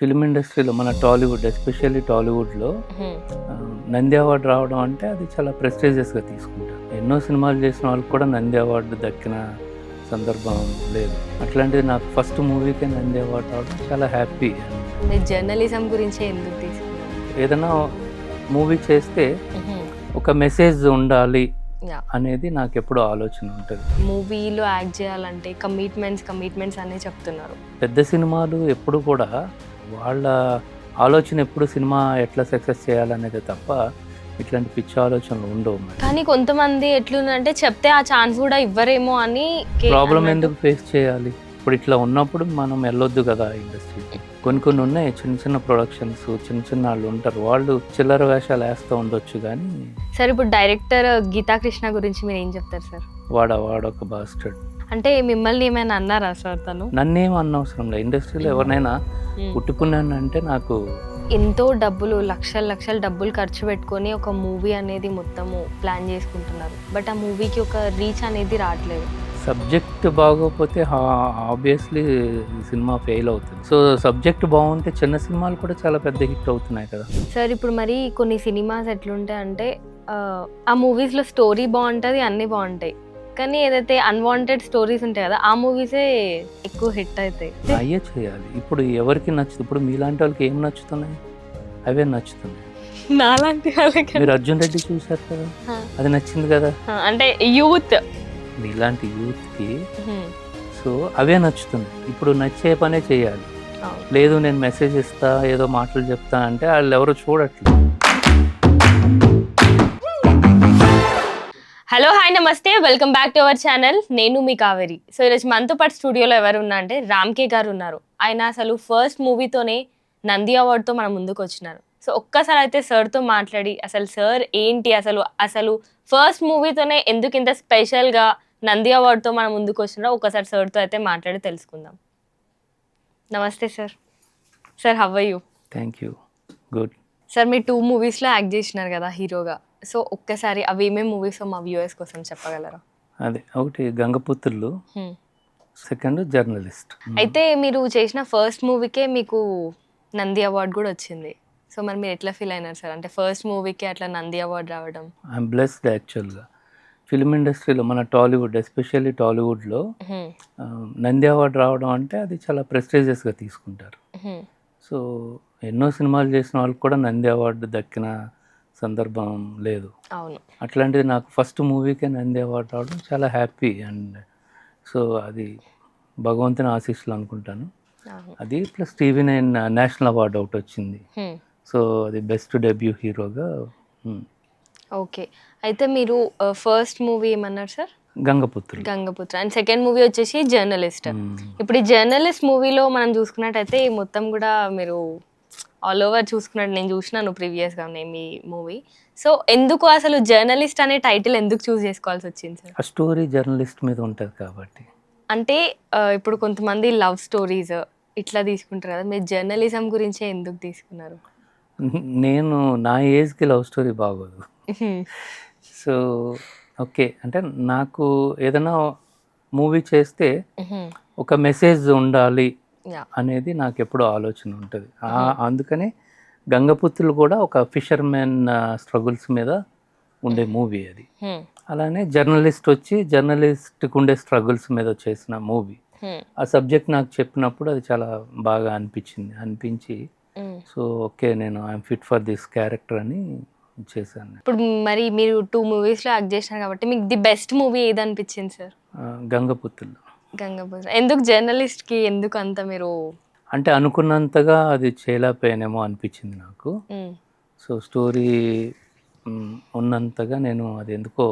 Film ఇండస్ట్రీలో మన Tollywood especially టాలీవుడ్లో నంది అవార్డు రావడం అంటే అది చాలా ప్రెస్టీజియస్గా తీసుకుంటారు. ఎన్నో సినిమాలు చేసిన వాళ్ళకి కూడా నంది అవార్డు దక్కిన సందర్భం లేదు. అట్లాంటిది నాకు ఫస్ట్ మూవీకే నంది అవార్డు రావడం చాలా హ్యాపీ. జర్నలిజం గురించి ఎందుకు ఏదైనా మూవీ చేస్తే ఒక మెసేజ్ ఉండాలి. అనేది నాకు ఎప్పుడూ ఆలోచన ఉంటుంది. మూవీలో యాక్ట్ చేయాలంటే కమిట్మెంట్స్ కమిట్మెంట్స్ అనే చెప్తున్నారు. పెద్ద సినిమాలు ఎప్పుడు కూడా వాళ్ళ ఆలోచన ఎప్పుడు సినిమా ఎట్లా సక్సెస్ చేయాలనేది తప్ప ఇట్లాంటి పిచ్చి ఆలోచనలు ఉండవు కానీ కొంతమంది ఎట్లుందంటే చెప్తే ఆ ఛాన్స్ కూడా ఇవ్వరేమో అని ప్రాబ్లం. ఎందుకు ఫేస్ చేయాలి? ఇప్పుడు ఇట్లా ఉన్నప్పుడు మనం వెళ్ళొద్దు కదా ఇండస్ట్రీకి కొన్ని కొన్ని ఉన్నాయి చిన్న చిన్న ప్రొడక్షన్స్ చిన్న చిన్న వాళ్ళు ఉంటారు. వాళ్ళు చిల్లర వేషాలు వేస్తూ ఉండొచ్చు కానీ సార్ ఇప్పుడు డైరెక్టర్ గీతా కృష్ణ గురించి మీరు ఏం చెప్తారు సార్? వాడ వాడొక బాస్టర్డ్ అంటే మిమ్మల్ని ఏమైనా అన్నారా సార్ తను? నన్నేం అనవసరం లేదు. ఇండస్ట్రీలో ఎవరినైనా పుట్టుకున్నాను అంటే నాకు ఎంతో డబ్బులు లక్షల లక్షల డబ్బులు ఖర్చు పెట్టుకొని ఒక మూవీ అనేది మొత్తము ప్లాన్ చేసుకుంటున్నారు. బట్ ఆ మూవీకి ఒక రీచ్ అనేది రావట్లేదు. సబ్జెక్ట్ బాగోకపోతే ఆబ్వియస్లీ సినిమా ఫెయిల్ అవుతుంది. సో సబ్జెక్ట్ బాగుంటే చిన్న సినిమాలు కూడా చాలా పెద్ద హిట్ అవుతున్నాయి కదా. సార్ ఇప్పుడు మరి కొన్ని సినిమాస్ ఎట్లుంటాయి అంటే ఆ, ఆ మూవీస్లో స్టోరీ బాగుంటుంది అన్నీ బాగుంటాయి. కానీ ఏదైతే అన్వాంటెడ్ స్టోరీస్ ఉంటాయి కదా ఆ మూవీసే ఎక్కువ హిట్ అవుతాయి. అయ్యే చేయాలి. ఇప్పుడు ఎవరికి నచ్చుతుంది? ఇప్పుడు మీలాంటి వాళ్ళకి ఏం నచ్చుతున్నాయి? అవే నచ్చుతున్నాయి. నాలాంటి వాళ్ళకి మీరు అర్జున్ రెడ్డి చూశారు కదా. అది నచ్చింది కదా? అంటే యూత్. మీలాంటి యూత్కి సో అవే నచ్చుతుంది ఇప్పుడు నచ్చే పనే చేయాలి. లేదు నేను మెసేజ్ ఇస్తా ఏదో మాటలు చెప్తా అంటే వాళ్ళు ఎవరు చూడట్లేదు. హలో హాయ్ నమస్తే. Welcome back to our channel. నేను మీ కావేరి. సో ఈరోజు మనతో పాటు స్టూడియోలో ఎవరు ఉన్నా అంటే రామ్కే గారు ఉన్నారు. ఆయన అసలు ఫస్ట్ మూవీతోనే నంది అవార్డ్తో మన ముందుకు వచ్చినారు. సో ఒక్కసారి అయితే సార్తో మాట్లాడి అసలు సార్ ఏంటి? అసలు అసలు ఫస్ట్ మూవీతోనే ఎందుకు ఇంత స్పెషల్గా నంది అవార్డ్తో మన ముందుకు వచ్చినారో ఒకసారి సార్తో అయితే మాట్లాడి తెలుసుకుందాం. నమస్తే sir sir how you thank you good sir మీరు టూ మూవీస్లో యాక్ట్ చేసినారు కదా హీరోగా సో ఒక్కసారి అవి ఏమేమి మూవీస్ మా వ్యూవర్స్ కోసం చెప్పగలరా? అదే ఒకటి గంగపుత్రులు Hmm. సెకండ్ జర్నలిస్ట్ అయితే మీరు చేసిన ఫస్ట్ మూవీకే మీకు నంది అవార్డు కూడా వచ్చింది. సో మరి మీరు ఎట్లా ఫీల్ అయినారు సార్? అంటే ఫస్ట్ మూవీకి అట్లా నంది అవార్డు రావడం. ఐఎమ్ బ్లెస్డ్ యాక్చువల్గా ఫిల్మ్ ఇండస్ట్రీలో మన టాలీవుడ్ ఎస్పెషల్లీ టాలీవుడ్లో నంది అవార్డు రావడం అంటే అది చాలా ప్రెస్టీజియస్గా తీసుకుంటారు. హ్మ్. సో ఎన్నో సినిమాలు చేసిన వాళ్ళకి కూడా నంది అవార్డు దక్కిన సందర్భం లేదు. అవును. అట్లాంటిది నాకు ఫస్ట్ మూవీకే నంది అవార్డు రావడం చాలా హ్యాపీ అండ్ సో అది భగవంతుని ఆశీస్సులు అనుకుంటాను. అది plus TV nine national award ఒకటి వచ్చింది. సో అది బెస్ట్ డెబ్యూ హీరోగా ఓకే. అయితే మీరు ఫస్ట్ మూవీ ఏమన్నారు sir? Gangaputrulu. Gangaputra. And second movie వచ్చేసి జర్నలిస్ట్. ఇప్పుడు ఈ జర్నలిస్ట్ మూవీలో మనం చూసుకున్నట్టయితే ఈ మొత్తం కూడా మీరు ఆల్ ఓవర్ చూసుకున్నట్టు నేను చూసినాను ప్రీవియస్గా మీ మూవీ. సో ఎందుకు అసలు జర్నలిస్ట్ అనే టైటిల్ ఎందుకు చూస్ చేసుకోవాల్సి వచ్చింది సార్? ఆ స్టోరీ జర్నలిస్ట్ మీద ఉంటుంది కాబట్టి. అంటే ఇప్పుడు కొంతమంది లవ్ స్టోరీస్ ఇట్లా తీసుకుంటారు కదా మీరు జర్నలిజం గురించే ఎందుకు తీసుకున్నారు? నేను నా ఏజ్కి లవ్ స్టోరీ బాగోదు. So okay. అంటే నాకు ఏదైనా మూవీ చేస్తే ఒక మెసేజ్ ఉండాలి. అనేది నాకు ఎప్పుడూ ఆలోచన ఉంటుంది. అందుకనే గంగపుత్రులు కూడా ఒక ఫిషర్మెన్ స్ట్రగుల్స్ మీద ఉండే మూవీ అది. అలానే జర్నలిస్ట్ వచ్చి జర్నలిస్ట్కి ఉండే స్ట్రగుల్స్ మీద చేసిన మూవీ. ఆ సబ్జెక్ట్ నాకు చెప్పినప్పుడు అది చాలా బాగా అనిపించింది అనిపించి సో ఓకే నేను I'm fit for this character అని చేశాను. ఇప్పుడు మరి మీరు టూ మూవీస్లో యాక్ట్ చేసినారు కాబట్టి మీకు ది బెస్ట్ మూవీ ఏది అనిపించింది సార్ గంగపుత్రులు. ఎందుకు జర్నలిస్ట్కి ఎందుకు అంత మీరు అంటే అనుకున్నంతగా అది చేయలేకపోయానేమో అనిపించింది నాకు. సో స్టోరీ ఉన్నంతగా నేను అది ఎందుకో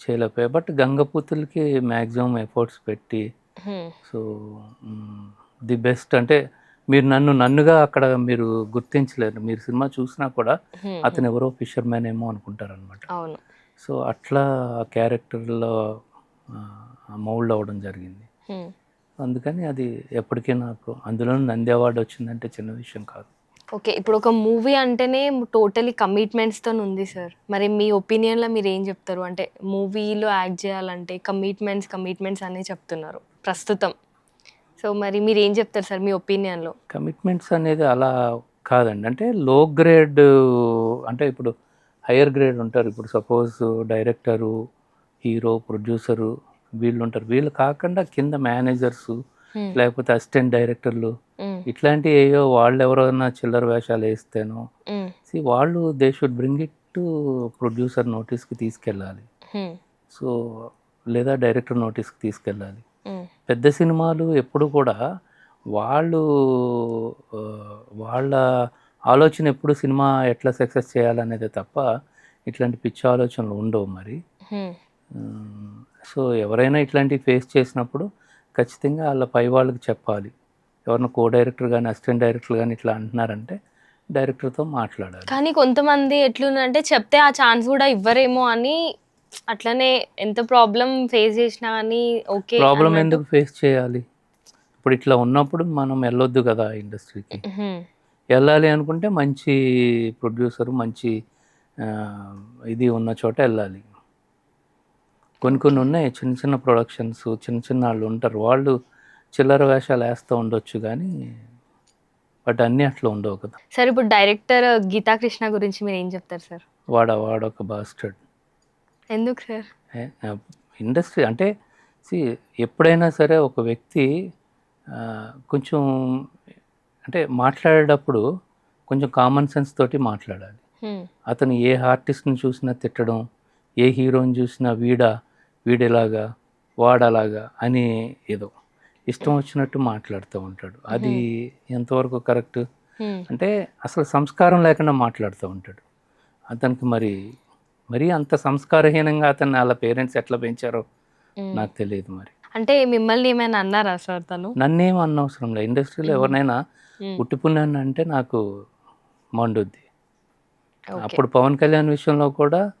చేయలేకపోయా బట్ గంగపుత్రులకి మ్యాక్సిమం ఎఫర్ట్స్ పెట్టి. సో ది బెస్ట్ అంటే మీరు నన్ను నన్నుగా అక్కడ మీరు గుర్తించలేరు మీరు సినిమా చూసినా కూడా. అతను ఎవరో ఫిషర్మ్యాన్ ఏమో అనుకుంటారనమాట సో అట్లా క్యారెక్టర్లో మౌల్డ్ అవ్వడం జరిగింది. అందుకని అది ఎప్పటికీ నాకు అందులో నంది అవార్డు వచ్చిందంటే చిన్న విషయం కాదు. ఓకే ఇప్పుడు ఒక మూవీ అంటేనే టోటలీ కమిట్మెంట్స్తో ఉంది సార్ మరి మీ ఒపీనియన్లో మీరు ఏం చెప్తారు? అంటే మూవీలో యాక్ట్ చేయాలంటే కమిట్మెంట్స్ కమిట్మెంట్స్ అనే చెప్తున్నారు ప్రస్తుతం. సో మరి మీరు ఏం చెప్తారు సార్ మీ ఒపీనియన్లో కమిట్మెంట్స్ అనేది అలా కాదండి. అంటే లో గ్రేడ్ అంటే ఇప్పుడు హయ్యర్ గ్రేడ్ ఉంటారు. ఇప్పుడు సపోజ్ డైరెక్టరు హీరో ప్రొడ్యూసరు వీళ్ళు ఉంటారు వీళ్ళు కాకుండా కింద మేనేజర్స్ లేకపోతే అసిస్టెంట్ డైరెక్టర్లు ఇట్లాంటి ఏయో వాళ్ళు ఎవరైనా చిల్లర వేషాలు వేస్తేనో సి వాళ్ళు they should bring it to producer నోటీస్కి తీసుకెళ్ళాలి. సో లేదా డైరెక్టర్ నోటీస్కి తీసుకెళ్ళాలి. పెద్ద సినిమాలు ఎప్పుడు కూడా వాళ్ళు వాళ్ళ ఆలోచన ఎప్పుడు సినిమా ఎట్లా సక్సెస్ చేయాలనేది తప్ప ఇట్లాంటి పిచ్చి ఆలోచనలు ఉండవు మరి. సో ఎవరైనా ఇట్లాంటివి ఫేస్ చేసినప్పుడు ఖచ్చితంగా వాళ్ళ పై వాళ్ళకి చెప్పాలి. ఎవరైనా కో డైరెక్టర్ కానీ అసిస్టెంట్ డైరెక్టర్ కానీ ఇట్లా అంటున్నారంటే డైరెక్టర్తో మాట్లాడాలి. కానీ కొంతమంది ఎట్లుందంటే చెప్తే ఆ ఛాన్స్ కూడా ఇవ్వరేమో అని అట్లనే ఎంత ప్రాబ్లం ఫేస్ చేసినా కానీ ఓకే ప్రాబ్లం ఎందుకు ఫేస్ చేయాలి? ఇప్పుడు ఇట్లా ఉన్నప్పుడు మనం వెళ్ళొద్దు కదా ఇండస్ట్రీకి. వెళ్ళాలి అనుకుంటే మంచి ప్రొడ్యూసర్ మంచి ఇది ఉన్న చోట వెళ్ళాలి. కొన్ని కొన్ని ఉన్నాయి. చిన్న చిన్న ప్రొడక్షన్స్ చిన్న చిన్న వాళ్ళు ఉంటారు. వాళ్ళు చిల్లర వేషాలు వేస్తూ ఉండొచ్చు కానీ బట్ అన్నీ అట్లా ఉండవు కదా. సార్ ఇప్పుడు డైరెక్టర్ గీతా కృష్ణ గురించి మీరు ఏం చెప్తారు సార్? వాడ వాడొక బాస్టర్డ్ ఎందుకు సార్? ఇండస్ట్రీ అంటే సి ఎప్పుడైనా సరే ఒక వ్యక్తి కొంచెం అంటే మాట్లాడేటప్పుడు కొంచెం కామన్ సెన్స్ తోటి మాట్లాడాలి. అతను ఏ ఆర్టిస్ట్ని చూసినా తిట్టడం ఏ హీరోని చూసినా వీడా వీడేలాగా వాడలాగా అని ఏదో ఇష్టం వచ్చినట్టు మాట్లాడుతూ ఉంటాడు. అది ఎంతవరకు కరెక్ట్? అంటే అసలు సంస్కారం లేకుండా మాట్లాడుతూ ఉంటాడు. అతనికి మరి మరి అంత సంస్కారహీనంగా అతన్ని వాళ్ళ పేరెంట్స్ ఎట్లా పెంచారో నాకు తెలియదు మరి. అంటే మిమ్మల్ని ఏమైనా అన్నారా సార్ తను? నన్నేం అనవసరం లేదు. ఇండస్ట్రీలో ఎవరినైనా ఉట్టిపుణ్యాన్ని అంటే నాకు మండుద్ది. అప్పుడు పవన్ కళ్యాణ్ విషయంలో కూడా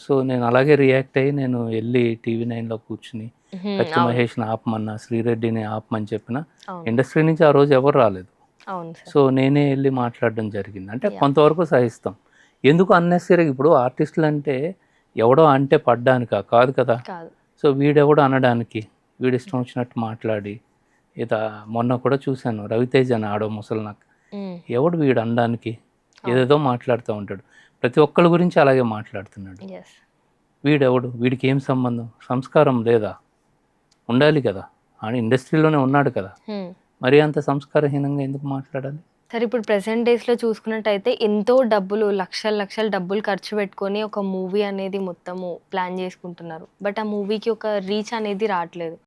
సో నేను అలాగే రియాక్ట్ అయ్యి నేను వెళ్ళి టీవీ నైన్లో కూర్చుని కత్తి మహేష్ని ఆపమన్నా శ్రీరెడ్డిని ఆపమని చెప్పిన ఇండస్ట్రీ నుంచి ఆ రోజు ఎవరు రాలేదు. సో నేనే వెళ్ళి మాట్లాడడం జరిగింది. అంటే. కొంతవరకు సహిస్తాం. ఎందుకు అన్నెసరీ ఇప్పుడు ఆర్టిస్టులు అంటే ఎవడో అంటే పడ్డానికా? కాదు కదా. సో వీడెవడో అనడానికి వీడు ఇష్టం వచ్చినట్టు మాట్లాడి ఇత మొన్న కూడా చూశాను రవితేజ్ అని ఆడో ముసలి నాకు ఎవడు వీడు అనడానికి? ఏదేదో మాట్లాడుతూ ఉంటాడు. ప్రతి ఒక్కళ్ళ గురించి అలాగే మాట్లాడుతున్నాడు. వీడెవడు? వీడికి ఏం సంబంధం? సంస్కారం లేదా? ఉండాలి కదా. అని ఇండస్ట్రీలోనే ఉన్నాడు కదా. మరి అంత సంస్కారహీనంగా ఎందుకు మాట్లాడాలి? సరే ఇప్పుడు ప్రెసెంట్ డేస్లో చూసుకున్నట్టయితే ఎంతో డబ్బులు లక్షల లక్షల డబ్బులు ఖర్చు పెట్టుకొని ఒక మూవీ అనేది మొత్తము ప్లాన్ చేసుకుంటున్నారు. బట్ ఆ మూవీకి ఒక రీచ్ అనేది రావట్లేదు.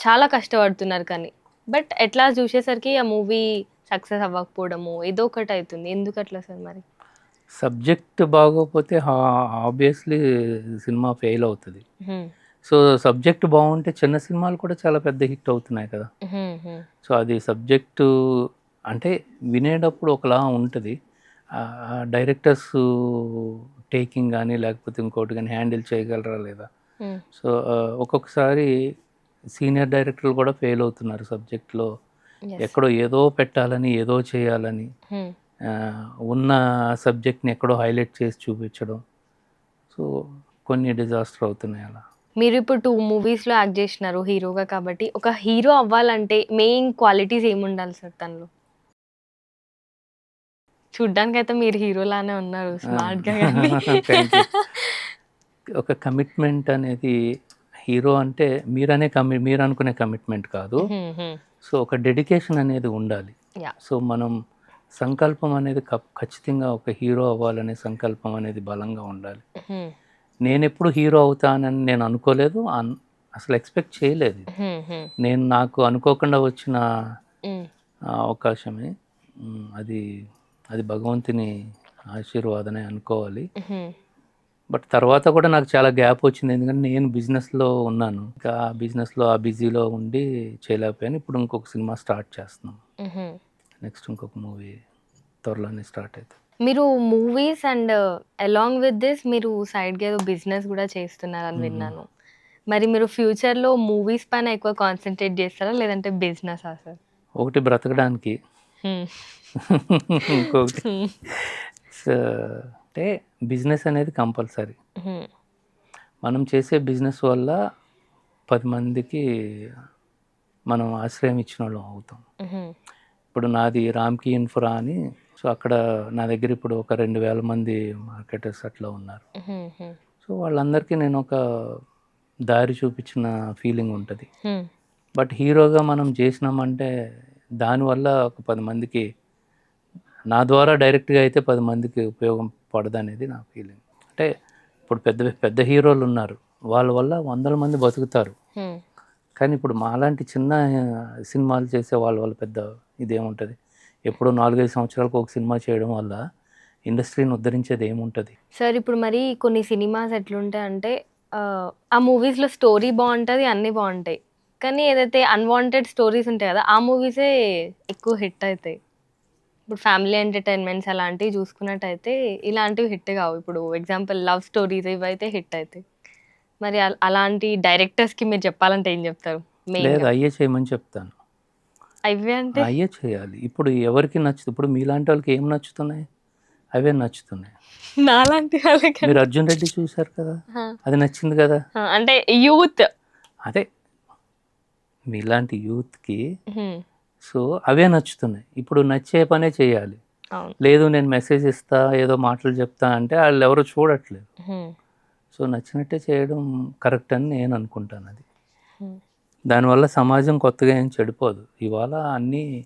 చాలా కష్టపడుతున్నారు కానీ. బట్ ఎట్లా చూసేసరికి ఆ మూవీ సక్సెస్ అవ్వకపోవడము ఏదో ఒకటి అవుతుంది. ఎందుకు అట్లా సార్ మరి? సబ్జెక్ట్ బాగోకపోతే ఆబ్వియస్లీ సినిమా ఫెయిల్ అవుతుంది. సో సబ్జెక్ట్ బాగుంటే చిన్న సినిమాలు కూడా చాలా పెద్ద హిట్ అవుతున్నాయి కదా. సో అది సబ్జెక్టు అంటే వినేటప్పుడు ఒకలా ఉంటుంది. డైరెక్టర్స్ టేకింగ్ కానీ లేకపోతే ఇంకోటి కానీ హ్యాండిల్ చేయగలరా లేదా? సో ఒక్కొక్కసారి సీనియర్ డైరెక్టర్లు కూడా ఫెయిల్ అవుతున్నారు సబ్జెక్ట్లో. ఎక్కడో ఏదో పెట్టాలని ఏదో చేయాలని. ఉన్న సబ్జెక్ట్ని ఎక్కడో హైలైట్ చేసి చూపించడం. సో కొన్ని డిజాస్టర్ అవుతున్నాయి అలా. మీరు ఇప్పుడు టూ మూవీస్లో యాక్ట్ చేసినారు హీరోగా కాబట్టి ఒక హీరో అవ్వాలంటే మెయిన్ క్వాలిటీస్ ఏముండాలి సార్ తనలో? చూడ్డానికి అయితే మీరు హీరోలానే ఉన్నారు స్మార్ట్గా. ఒక కమిట్మెంట్ అనేది హీరో అంటే మీరనే కమి మీరు అనుకునే కమిట్మెంట్ కాదు. సో ఒక డెడికేషన్ అనేది ఉండాలి. సో మనం సంకల్పం అనేది ఖచ్చితంగా ఒక హీరో అవ్వాలనే సంకల్పం అనేది బలంగా ఉండాలి. నేను ఎప్పుడు హీరో అవుతానని నేను అనుకోలేదు. అన్- అసలు ఎక్స్పెక్ట్ చేయలేదు. నేను నాకు అనుకోకుండా వచ్చిన అవకాశమే. అది అది భగవంతుని ఆశీర్వాదనే అనుకోవాలి. బట్ తర్వాత కూడా నాకు చాలా గ్యాప్ వచ్చింది. ఎందుకంటే నేను బిజినెస్లో ఉన్నాను. ఇంకా ఆ బిజినెస్లో ఆ బిజీలో ఉండి చేయలేకపోయాను. ఇప్పుడు ఇంకొక సినిమా స్టార్ట్ చేస్తున్నాం. హ్మ్. నెక్స్ట్ ఇంకొక మూవీ త్వరలోనే స్టార్ట్ అవుతుంది. మీరు movies and along with this మీరు సైడ్గా ఏదో బిజినెస్ కూడా చేస్తున్నారని విన్నాను. మరి మీరు ఫ్యూచర్లో మూవీస్ పైన ఎక్కువ కాన్సన్ట్రేట్ చేస్తారా? లేదంటే బిజినెస్ సార్ ఒకటి బ్రతకడానికి. ఇంకొకటి. అంటే బిజినెస్ అనేది కంపల్సరీ. మనం చేసే బిజినెస్ వల్ల పది మందికి మనం ఆశ్రయం ఇచ్చిన వాళ్ళం అవుతాం. ఇప్పుడు నాది రామ్కి ఇన్ఫ్రా అని సో అక్కడ నా దగ్గర ఇప్పుడు ఒక రెండు వేల మంది మార్కెటర్స్ అట్లా ఉన్నారు. సో వాళ్ళందరికీ నేను ఒక దారి చూపించిన ఫీలింగ్ ఉంటుంది. బట్ హీరోగా మనం చేసినామంటే దానివల్ల ఒక పది మందికి నా ద్వారా డైరెక్ట్గా అయితే పది మందికి ఉపయోగం పడదు అనేది నా ఫీలింగ్. అంటే ఇప్పుడు పెద్ద పెద్ద హీరోలు ఉన్నారు. వాళ్ళ వల్ల వందల మంది బతుకుతారు. కానీ ఇప్పుడు మాలాంటి చిన్న సినిమాలు చేసే వాళ్ళ వల్ల పెద్ద ఇదేముంటుంది. ఎప్పుడో నాలుగైదు సంవత్సరాలకు ఒక సినిమా చేయడం వల్ల ఇండస్ట్రీని ఉద్ధరించేది ఏముంటుంది? సార్ ఇప్పుడు మరి కొన్ని సినిమాస్ ఎట్లుంటాయి అంటే ఆ, మూవీస్లో స్టోరీ బాగుంటుంది అన్నీ బాగుంటాయి కానీ ఏదైతే అన్వాంటెడ్ స్టోరీస్ ఉంటాయి కదా ఆ మూవీసే ఎక్కువ హిట్ అవుతాయి ఇప్పుడు ఫ్యామిలీ ఎంటర్టైన్మెంట్స్ అలాంటివి చూసుకున్నట్టయితే ఇలాంటివి హిట్ కావు. ఇప్పుడు ఎగ్జాంపుల్ లవ్ స్టోరీస్ ఇవైతే హిట్ అవుతాయి మరి అల- అలాంటి డైరెక్టర్స్కి మీరు చెప్పాలంటే ఏం చెప్తారు? లేదు అయ్యే చేయమని చెప్తాను. అవి అంటే? అయ్యే చేయాలి. ఇప్పుడు ఎవరికి నచ్చుతుంది ఇప్పుడు మీలాంటి వాళ్ళకి ఏం నచ్చుతున్నాయి? అవే నచ్చుతున్నాయి. నాలాంటి వాళ్ళకి మీరు అర్జున్ రెడ్డి చూశారు కదా? అది నచ్చింది కదా? అంటే యూత్. అదే. మీలాంటి యూత్కి సో అవే నచ్చుతున్నాయి. ఇప్పుడు నచ్చే పనే చేయాలి. లేదు నేను మెసేజ్ ఇస్తా ఏదో మాటలు చెప్తా అంటే వాళ్ళు ఎవరు చూడట్లేదు. సో నచ్చినట్టే చేయడం కరెక్ట్ అని నేను అనుకుంటాను అది. హ్మ్. దానివల్ల సమాజం కొత్తగా ఏం చెడిపోదు. ఇవాళ అన్నీ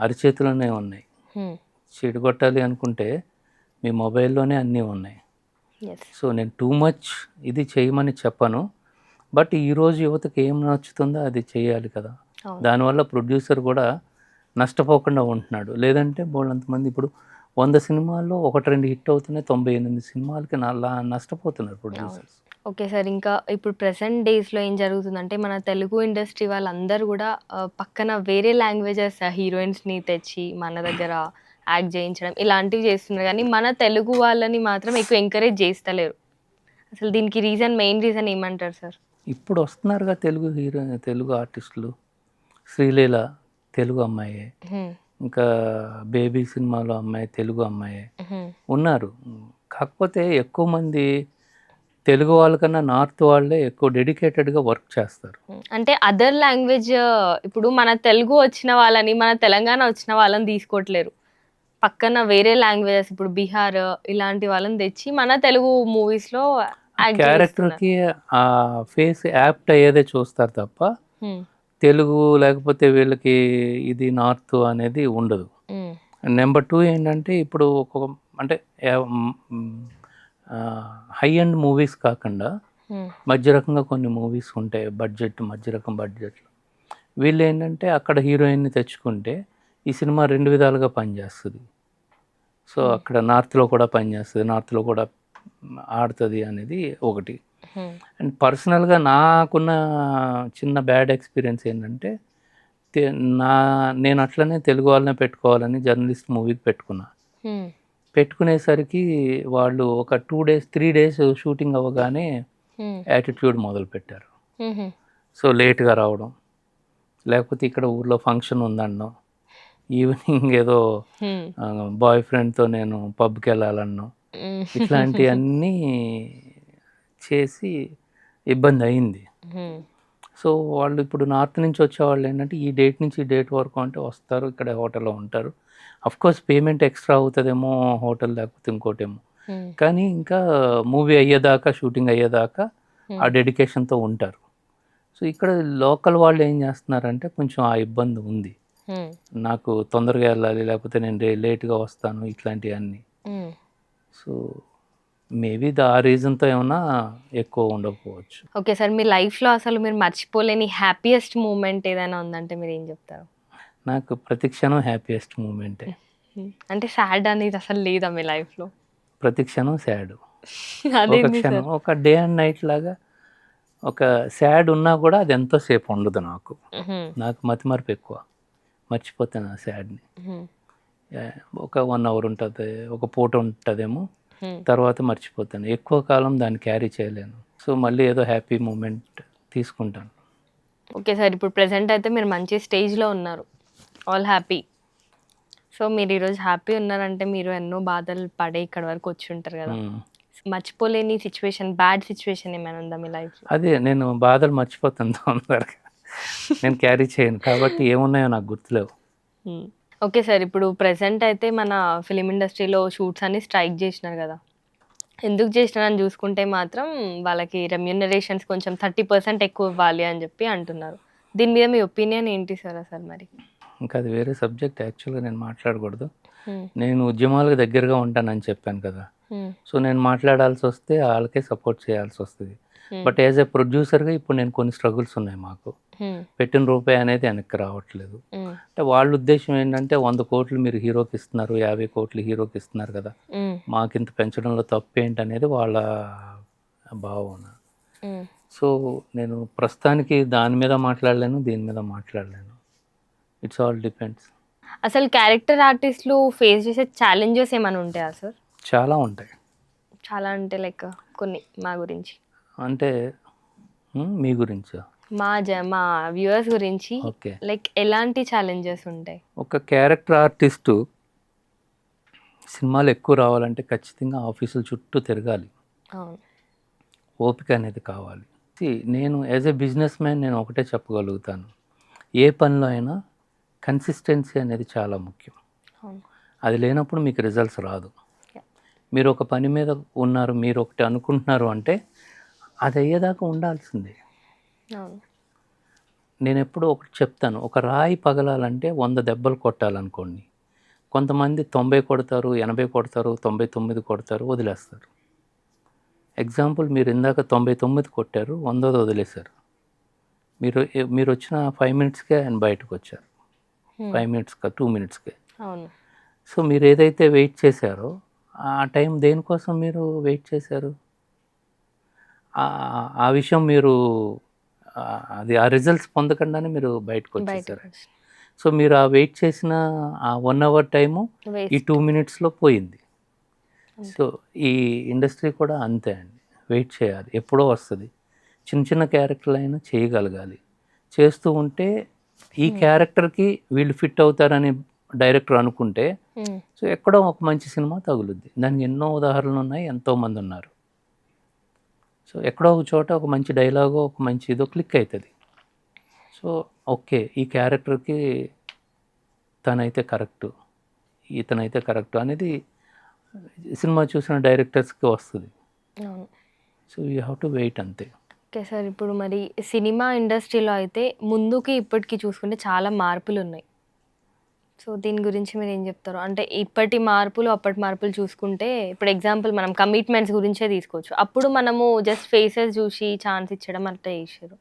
అరిచేతిలోనే ఉన్నాయి. హ్మ్. చెడగొట్టాలి అనుకుంటే మీ మొబైల్లోనే అన్నీ ఉన్నాయి. సో నేను టూ మచ్ ఇది చేయమని చెప్పను. బట్ ఈరోజు యువతకి ఏం నచ్చుతుందో అది చేయాలి కదా. దానివల్ల ప్రొడ్యూసర్ కూడా నష్టపోకుండా ఉంటున్నాడు. లేదంటే బోళ్ళంతమంది ఇప్పుడు వంద సినిమాల్లో ఒకటి రెండు హిట్ అవుతున్నాయి తొంభై ఎనిమిది సినిమాలకి నష్టపోతున్నారు ప్రొడ్యూసర్స్. ఓకే సార్ ఇంకా ఇప్పుడు ప్రెసెంట్ డేస్లో ఏం జరుగుతుందంటే మన తెలుగు ఇండస్ట్రీ వాళ్ళందరూ కూడా పక్కన వేరే లాంగ్వేజెస్ హీరోయిన్స్ని తెచ్చి మన దగ్గర యాక్ట్ చేయించడం ఇలాంటివి చేస్తున్నారు. కానీ మన తెలుగు వాళ్ళని మాత్రం ఎక్కువ ఎంకరేజ్ చేస్తలేరు. అసలు దీనికి రీజన్ మెయిన్ రీజన్ ఏమంటారు సార్? ఇప్పుడు వస్తున్నారుగా తెలుగు హీరో తెలుగు ఆర్టిస్టులు. శ్రీలీల తెలుగు అమ్మాయే. ఇంకా బేబీ సినిమాలో అమ్మాయి తెలుగు అమ్మాయే ఉన్నారు. కాకపోతే ఎక్కువ మంది తెలుగు వాళ్ళకన్నా నార్త్ వాళ్ళే ఎక్కువ డెడికేటెడ్గా వర్క్ చేస్తారు. అంటే అదర్ లాంగ్వేజ్ ఇప్పుడు మన తెలుగు వచ్చిన వాళ్ళని మన తెలంగాణ వచ్చిన వాళ్ళని తీసుకోవట్లేరు. పక్కన వేరే లాంగ్వేజెస్ ఇప్పుడు బీహార్ ఇలాంటి వాళ్ళని తెచ్చి మన తెలుగు మూవీస్లో యాక్ట్ క్యారెక్టర్కి ఆ ఫేస్ యాప్ట్ అయ్యేదే చూస్తారు తప్ప తెలుగు లేకపోతే వీళ్ళకి ఇది నార్త్ అనేది ఉండదు. నెంబర్ టూ ఏంటంటే ఇప్పుడు ఒక అంటే హై ఎండ్ మూవీస్ కాకుండా మధ్య రకంగా కొన్ని మూవీస్ ఉంటాయి. బడ్జెట్ మధ్య రకం బడ్జెట్లో వీళ్ళు ఏంటంటే అక్కడ హీరోయిన్ని తెచ్చుకుంటే ఈ సినిమా రెండు విధాలుగా పనిచేస్తుంది. సో అక్కడ నార్త్లో కూడా పనిచేస్తుంది నార్త్లో కూడా ఆడుతుంది అనేది ఒకటి. అండ్ పర్సనల్గా నాకున్న చిన్న బ్యాడ్ ఎక్స్పీరియన్స్ ఏంటంటే నా నేను అట్లనే తెలుగు వాళ్ళనే పెట్టుకోవాలని జర్నలిస్ట్ మూవీకి పెట్టుకున్నా. పెట్టుకునేసరికి వాళ్ళు ఒక two days three days shooting అవ్వగానే యాటిట్యూడ్ మొదలు పెట్టారు. సో లేట్గా రావడం లేకపోతే ఇక్కడ ఊర్లో ఫంక్షన్ ఉందన్నాం ఈవినింగ్ ఏదో బాయ్ ఫ్రెండ్తో నేను పబ్కి వెళ్ళాలన్నాం ఇట్లాంటివన్నీ చేసి ఇబ్బంది అయింది. సో వాళ్ళు ఇప్పుడు నార్త్ నుంచి వచ్చేవాళ్ళు ఏంటంటే ఈ డేట్ నుంచి ఈ డేట్ వరకు అంటే వస్తారు ఇక్కడ హోటల్లో ఉంటారు. అఫ్ కోర్స్ పేమెంట్ ఎక్స్ట్రా అవుతుందేమో హోటల్ లేకపోతే ఇంకోటేమో. కానీ ఇంకా మూవీ అయ్యేదాకా షూటింగ్ అయ్యేదాకా ఆ డెడికేషన్తో ఉంటారు. సో ఇక్కడ లోకల్ వాళ్ళు ఏం చేస్తున్నారంటే కొంచెం ఆ ఇబ్బంది ఉంది. నాకు తొందరగా వెళ్ళాలి లేకపోతే నేను లేట్గా వస్తాను ఇట్లాంటివన్నీ. సో మేబీ ఆ రీజన్తో ఏమైనా ఎక్కువ ఉండకపోవచ్చు. ఓకే సార్ మీ లైఫ్లో అసలు మీరు మర్చిపోలేని హ్యాపీయెస్ట్ మూమెంట్ ఏదైనా ఉందంటే మీరు ఏం చెప్తారు? నాకు ప్రతి క్షణం హ్యాపీయెస్ట్ మూమెంటే. అంటే సాడ్ అనేది అసలు లేదా మీ లైఫ్లో ప్రతి క్షణం సాడ్. ఒక క్షణం ఒక డే అండ్ నైట్ లాగా ఒక సాడ్ ఉన్నా కూడా అది ఎంతోసేపు ఉండదు నాకు. నాకు మతిమరుపు ఎక్కువ. మర్చిపోతాను ఆ సాడ్ని. ఒక వన్ అవర్ ఉంటుంది ఒక పూట ఉంటుందేమో. తర్వాత మర్చిపోతాను. ఎక్కువ కాలం దాన్ని క్యారీ చేయలేను. సో మళ్ళీ ఏదో హ్యాపీ మూమెంట్ తీసుకుంటాను. ఓకే సార్ ఇప్పుడు ప్రెసెంట్ అయితే మీరు మంచి స్టేజ్లో ఉన్నారు. ఆల్ హ్యాపీ సో మీరు ఈరోజు హ్యాపీ ఉన్నారంటే మీరు ఎన్నో బాధలు పడే ఇక్కడ వరకు వచ్చి ఉంటారు కదా. మ్మ్. మర్చిపోలేని సిచ్యువేషన్ బ్యాడ్ సిచ్యువేషన్ ఏమైనా ఉందా మీ లైఫ్లో అదే నేను బాధలు మర్చిపోతాను తొందరగా. నేను క్యారీ చేయను. కాబట్టి ఏమున్నాయో నాకు గుర్తులేవు. ఓకే సార్ ఇప్పుడు ప్రెసెంట్ అయితే మన ఫిలిం ఇండస్ట్రీలో షూట్స్ అన్ని స్ట్రైక్ చేసినారు కదా ఎందుకు చేసినారని చూసుకుంటే మాత్రం వాళ్ళకి రెమ్యూనరేషన్స్ కొంచెం థర్టీ పర్సెంట్ ఎక్కువ ఇవ్వాలి అని చెప్పి అంటున్నారు దీని మీద మీ ఒపీనియన్ ఏంటి సార్ అసలు మరి ఇంకా అది వేరే సబ్జెక్ట్ యాక్చువల్గా నేను మాట్లాడకూడదు. నేను ఉద్యమాలకు దగ్గరగా ఉంటానని చెప్పాను కదా. సో నేను మాట్లాడాల్సి వస్తే వాళ్ళకే సపోర్ట్ చేయాల్సి వస్తుంది. బట్ యాజ్ ఎ ప్రొడ్యూసర్గా ఇప్పుడు నేను కొన్ని స్ట్రగుల్స్ ఉన్నాయి మాకు. Hmm. పెట్టిన రూపాయి అనేది వెనక్కి రావట్లేదు. Hmm. అంటే వాళ్ళ ఉద్దేశం ఏంటంటే వంద కోట్లు మీరు హీరోకి ఇస్తున్నారు యాభై కోట్లు హీరోకి ఇస్తున్నారు కదా. Hmm. మాకు ఇంత పెంచడంలో తప్పు ఏంటనేది వాళ్ళ భావన. Hmm. సో నేను ప్రస్తుతానికి దాని మీద మాట్లాడలేను దీని మీద మాట్లాడలేను. ఇట్స్ ఆల్ డిపెండ్స్ అసలు క్యారెక్టర్ ఆర్టిస్టులు ఫేస్ చేసే ఛాలెంజెస్ ఏమైనా ఉంటాయా సార్ చాలా ఉంటాయి. చాలా అంటే లైక్ కొన్ని మా గురించి. అంటే మీ గురించి? మా జ మా వ్యూవర్స్ గురించి ఓకే. లైక్ ఎలాంటి ఛాలెంజెస్ ఉంటాయి? ఒక క్యారెక్టర్ ఆర్టిస్టు సినిమాలు ఎక్కువ రావాలంటే ఖచ్చితంగా ఆఫీసుల చుట్టూ తిరగాలి. అవును. ఓపిక అనేది కావాలి. నేను యాజ్ ఎ బిజినెస్ మ్యాన్ నేను ఒకటే చెప్పగలుగుతాను. ఏ పనిలో అయినా కన్సిస్టెన్సీ అనేది చాలా ముఖ్యం. అది లేనప్పుడు మీకు రిజల్ట్స్ రాదు. మీరు ఒక పని మీద ఉన్నారు మీరు ఒకటి అనుకుంటున్నారు అంటే అది అయ్యేదాకా ఉండాల్సిందే. నేను ఎప్పుడూ ఒకటి చెప్తాను ఒక రాయి పగలాలంటే వంద దెబ్బలు కొట్టాలనుకోండి. కొంతమంది తొంభై కొడతారు ఎనభై కొడతారు తొంభై తొమ్మిది కొడతారు వదిలేస్తారు. ఎగ్జాంపుల్ మీరు ఇందాక తొంభై తొమ్మిది కొట్టారు వందోది వదిలేశారు. మీరు మీరు వచ్చిన ఫైవ్ మినిట్స్కే ఆయన బయటకు వచ్చారు. ఫైవ్ మినిట్స్గా టూ మినిట్స్కే. సో మీరు ఏదైతే వెయిట్ చేశారో ఆ టైం దేనికోసం మీరు వెయిట్ చేశారు? ఆ- విషయం మీరు అది ఆ రిజల్ట్స్ పొందకుండానే మీరు బయటకు బయట వచ్చేసారు. సో మీరు ఆ వెయిట్ చేసిన ఆ వన్ అవర్ టైము ఈ టూ మినిట్స్లో పోయింది. సో ఈ ఇండస్ట్రీ కూడా అంతే అండి. వెయిట్ చేయాలి. ఎప్పుడో వస్తుంది. చిన్న చిన్న క్యారెక్టర్లు అయినా చేయగలగాలి. చేస్తూ ఉంటే ఈ క్యారెక్టర్కి వీళ్ళు ఫిట్ అవుతారని డైరెక్టర్ అనుకుంటే Hmm. సో ఎక్కడో ఒక మంచి సినిమా తగులుద్ది. దానికి ఎన్నో ఉదాహరణలు ఉన్నాయి. ఎంతోమంది ఉన్నారు. సో ఎక్కడో ఒక చోట ఒక మంచి డైలాగో ఒక మంచి ఇదో క్లిక్ అవుతుంది సో ఓకే ఈ క్యారెక్టర్కి తనైతే కరెక్టు ఇతనైతే కరెక్ట్ అనేది సినిమా చూసిన డైరెక్టర్స్కి వస్తుంది. So you have to wait అంతే. ఓకే సార్ ఇప్పుడు మరి సినిమా ఇండస్ట్రీలో అయితే ముందుకి ఇప్పటికి చూసుకుంటే చాలా మార్పులు ఉన్నాయి సో దీని గురించి మీరు ఏం చెప్తారు? అంటే ఇప్పటి మార్పులు అప్పటి మార్పులు చూసుకుంటే ఇప్పుడు ఎగ్జాంపుల్ మనం కమిట్మెంట్స్ గురించే తీసుకోవచ్చు. అప్పుడు మనము జస్ట్ ఫేసెస్ చూసి ఛాన్స్ ఇచ్చడం అట్లా చేసారు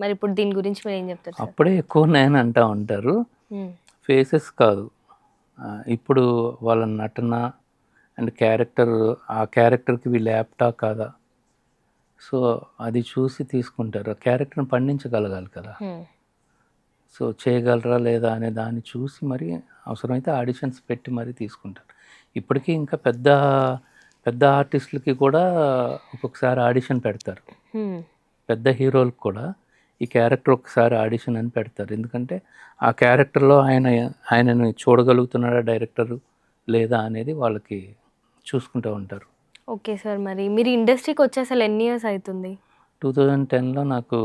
మరి ఇప్పుడు దీని గురించి మీరు ఏం చెప్తారు అప్పుడే ఎక్కువ ఉన్నాయని అంటూ ఉంటారు. ఫేసెస్ కాదు. ఇప్పుడు వాళ్ళ నటన అండ్ క్యారెక్టర్ ఆ క్యారెక్టర్కి వీళ్ళు యాప్టా కాదా? సో అది చూసి తీసుకుంటారు. క్యారెక్టర్ని పండించగలగాలి కదా. సో చేయగలరా లేదా అనే దాన్ని చూసి మరి అవసరమైతే ఆడిషన్స్ పెట్టి మరీ తీసుకుంటారు. ఇప్పటికీ ఇంకా పెద్ద పెద్ద ఆర్టిస్టులకి కూడా ఒక్కొక్కసారి ఆడిషన్ పెడతారు. పెద్ద హీరోలకు కూడా ఈ క్యారెక్టర్ ఒకసారి ఆడిషన్ అని పెడతారు. ఎందుకంటే ఆ క్యారెక్టర్లో ఆయన ఆయనని చూడగలుగుతున్నాడా డైరెక్టర్ లేదా అనేది వాళ్ళకి చూసుకుంటూ ఉంటారు. ఓకే సార్ మరి మీరు ఇండస్ట్రీకి వచ్చి అసలు ఎన్ని ఇయర్స్ అవుతుంది? టూ థౌజండ్ టెన్లో నాకు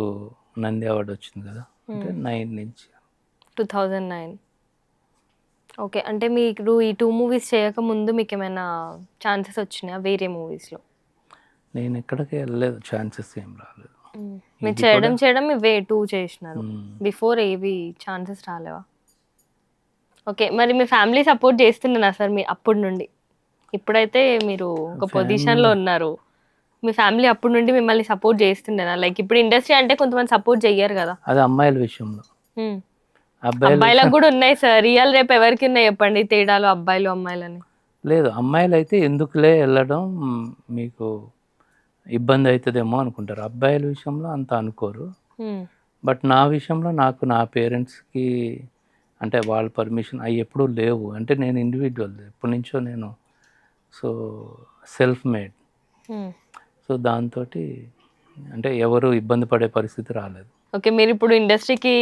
నంది అవార్డు వచ్చింది కదా. అంటే నైన్ నుంచి. Two thousand nine. ఓకే అంటే మీరు ఈ టూ మూవీస్ చేయక ముందు మీకు ఏమైనా ఛాన్సెస్ వచ్చినాయా వేరే మూవీస్లో? నేను ఎక్కడికి వెళ్ళలేదు ఛాన్సెస్ ఏం రాలేదు. మీరు చేయడం చేయడం ఇవే టూ చేసినారు. బిఫోర్ ఏవి ఛాన్సెస్ రాలేవా? ఓకే మరి మీ ఫ్యామిలీ సపోర్ట్ చేస్తుండేనా సార్ మీ అప్పటి నుండి? ఇప్పుడైతే మీరు ఒక పొజిషన్లో ఉన్నారు. మీ ఫ్యామిలీ అప్పటి నుండి మిమ్మల్ని సపోర్ట్ చేస్తుండేనా? లైక్ ఇప్పుడు ఇండస్ట్రీ అంటే కొంతమంది సపోర్ట్ చెయ్యరు కదా. అది అమ్మాయిల విషయంలో. అబ్బాయిలకు కూడా ఉన్నాయి సార్. రియల్ రేపు ఎవరికి ఉన్నాయి చెప్పండి? తేడాలు అబ్బాయిలు అమ్మాయిలని. లేదు అమ్మాయిలు అయితే ఎందుకులే వెళ్ళడం మీకు ఇబ్బంది అవుతుందేమో అనుకుంటారు. అబ్బాయిల విషయంలో అంత అనుకోరు. బట్ నా విషయంలో నాకు నా పేరెంట్స్కి అంటే వాళ్ళ పర్మిషన్ అవి ఎప్పుడూ లేవు. అంటే నేను ఇండివిజువల్ ఎప్పటి నుంచో నేను సో సెల్ఫ్ మేడ్. సో దాంతో అంటే ఎవరు ఇబ్బంది పడే పరిస్థితి రాలేదు. ఓకే మీరు ఇప్పుడు ఇండస్ట్రీకి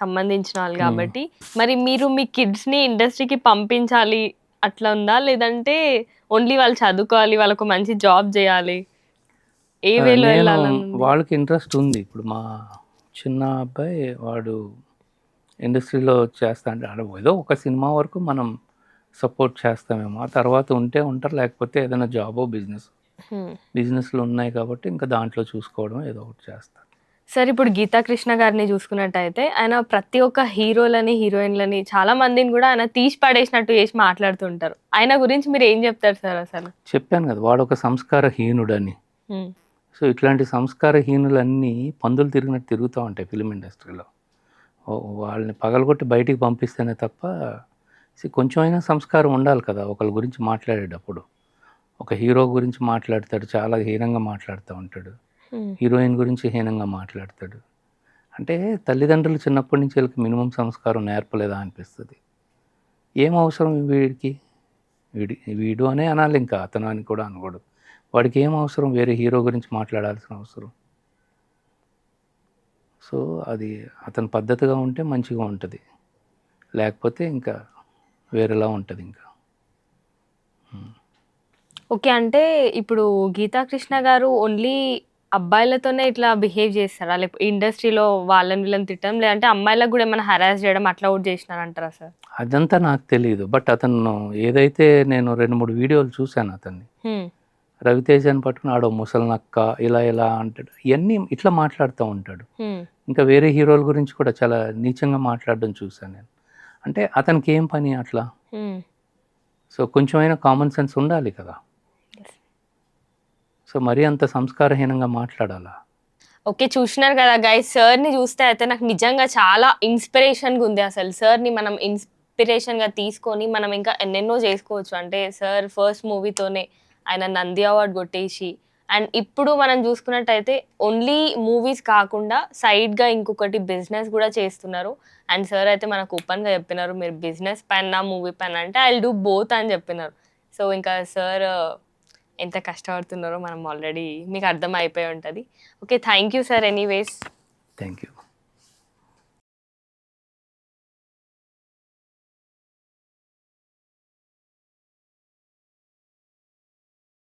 సంబంధించిన వాళ్ళు కాబట్టి. మరి మీరు మీ కిడ్స్ని ఇండస్ట్రీకి పంపించాలి అట్లా ఉందా? లేదంటే ఓన్లీ వాళ్ళు చదువుకోవాలి వాళ్ళకు మంచి జాబ్ చేయాలి? ఏ వేలో వాళ్ళకి ఇంట్రెస్ట్ ఉంది. ఇప్పుడు మా చిన్న అబ్బాయి వాడు ఇండస్ట్రీలో చేస్తా అంటే ఏదో ఒక సినిమా వరకు మనం సపోర్ట్ చేస్తామేమో. ఆ తర్వాత ఉంటే ఉంటారు లేకపోతే ఏదైనా జాబో బిజినెస్. బిజినెస్లు ఉన్నాయి కాబట్టి ఇంకా దాంట్లో చూసుకోవడం ఏదో ఒకటి చేస్తారు సార్ ఇప్పుడు గీతా కృష్ణ గారిని చూసుకున్నట్టయితే ఆయన ప్రతి ఒక్క హీరోలని హీరోయిన్లని చాలా మందిని కూడా ఆయన తీసి పడేసినట్టు చేసి మాట్లాడుతుంటారు. ఆయన గురించి మీరు ఏం చెప్తారు సార్ అసలు? చెప్పాను కదా వాడు ఒక సంస్కారహీనుడని హ్మ్. సో ఇట్లాంటి సంస్కారహీనులన్నీ పందులు తిరిగినట్టు తిరుగుతూ ఉంటాయి ఫిలిం ఇండస్ట్రీలో. ఓ- వాళ్ళని పగలగొట్టి బయటికి పంపిస్తేనే తప్ప see, కొంచెమైనా సంస్కారం ఉండాలి కదా ఒకళ్ళ గురించి మాట్లాడేటప్పుడు. ఒక హీరో గురించి మాట్లాడతాడు చాలా హీనంగా మాట్లాడుతూ ఉంటాడు. హీరోయిన్ గురించి హీనంగా మాట్లాడతాడు. అంటే తల్లిదండ్రులు చిన్నప్పటి నుంచి వీళ్ళకి మినిమం సంస్కారం నేర్పలేదా అనిపిస్తుంది. ఏం అవసరం వీడికి? వీడి వీడు అనే అనాలి ఇంకా అతను అని కూడా అనకూడదు. వాడికి ఏం అవసరం? వేరే హీరో గురించి మాట్లాడాల్సిన అవసరం. సో అది అతని పద్ధతిగా ఉంటే మంచిగా ఉంటుంది. లేకపోతే ఇంకా వేరేలా ఉంటుంది ఇంకా. ఓకే. అంటే ఇప్పుడు గీతా కృష్ణ గారు ఓన్లీ అబ్బాయిలతోనే ఇట్లా బిహేవ్ చేస్తారా? లేకపోతే ఇండస్ట్రీలో వాళ్ళని వీళ్ళని తిట్టడం లేదంటే అమ్మాయిలకు కూడా ఏమైనా హరాస్ చేయడం అట్లా కూడా చేసినారంటారా సార్? అదంతా నాకు తెలియదు బట్ అతను ఏదైతే నేను రెండు మూడు వీడియోలు చూశాను అతన్ని. హ్మ్. రవితేజని పట్టుకుని ఆడో ముసలినక్క ఇలా ఇలా అంటాడు. ఇవన్నీ ఇట్లా మాట్లాడుతూ ఉంటాడు. హ్మ్. ఇంకా వేరే హీరోల గురించి కూడా చాలా నీచంగా మాట్లాడడం చూశాను నేను. అంటే అతనికి ఏం పని అట్లా? హ్మ్. సో కొంచెమైనా కామన్ సెన్స్ ఉండాలి కదా. సో మరీ అంత సంస్కారహీనంగా మాట్లాడాలా? ఓకే చూసినారు కదా గైస్ సార్ని చూస్తే అయితే నాకు నిజంగా చాలా ఇన్స్పిరేషన్గా ఉంది అసలు. సార్ని మనం ఇన్స్పిరేషన్గా తీసుకొని మనం ఇంకా ఎన్నెన్నో చేసుకోవచ్చు. అంటే సార్ ఫస్ట్ మూవీతోనే ఆయన నంది అవార్డు కొట్టేసి అండ్ ఇప్పుడు మనం చూసుకున్నట్టయితే ఓన్లీ మూవీస్ కాకుండా సైడ్గా ఇంకొకటి బిజినెస్ కూడా చేస్తున్నారు. అండ్ సార్ అయితే మనకు ఓపెన్గా చెప్పినారు మీరు బిజినెస్ పైన మూవీ పైన అంటే ఐ డూ బోత్ అని చెప్పినారు. సో ఇంకా సార్ ఎంత కష్టపడుతున్నారో మనం ఆల్రెడీ మీకు అర్థం అయిపోయి ఉంటుంది. Okay thank you sir anyways thank you